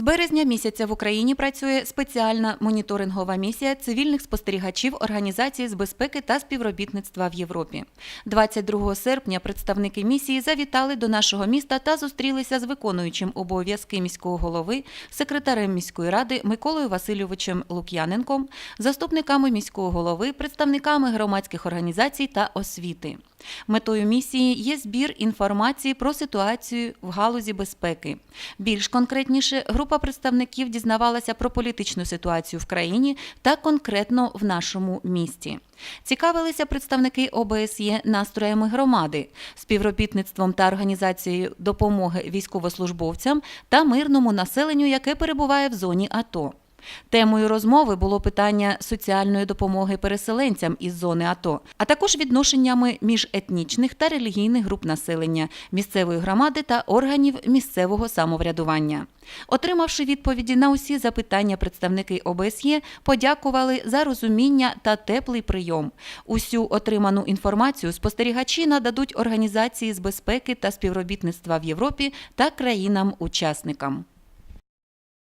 З березня місяця в Україні працює спеціальна моніторингова місія цивільних спостерігачів Організації з безпеки та співробітництва в Європі. 22 серпня представники місії завітали до нашого міста та зустрілися з виконуючим обов'язки міського голови, секретарем міської ради Миколою Васильовичем Лук'яненком, заступниками міського голови, представниками громадських організацій та освіти. Метою місії є збір інформації про ситуацію в галузі безпеки. Більш конкретніше, група представників дізнавалася про політичну ситуацію в країні та конкретно в нашому місті. Цікавилися представники ОБСЄ настроями громади, співробітництвом та організацією допомоги військовослужбовцям та мирному населенню, яке перебуває в зоні АТО. Темою розмови було питання соціальної допомоги переселенцям із зони АТО, а також відношеннями міжетнічних та релігійних груп населення, місцевої громади та органів місцевого самоврядування. Отримавши відповіді на усі запитання, представники ОБСЄ подякували за розуміння та теплий прийом. Усю отриману інформацію спостерігачі нададуть організації з безпеки та співробітництва в Європі та країнам-учасникам.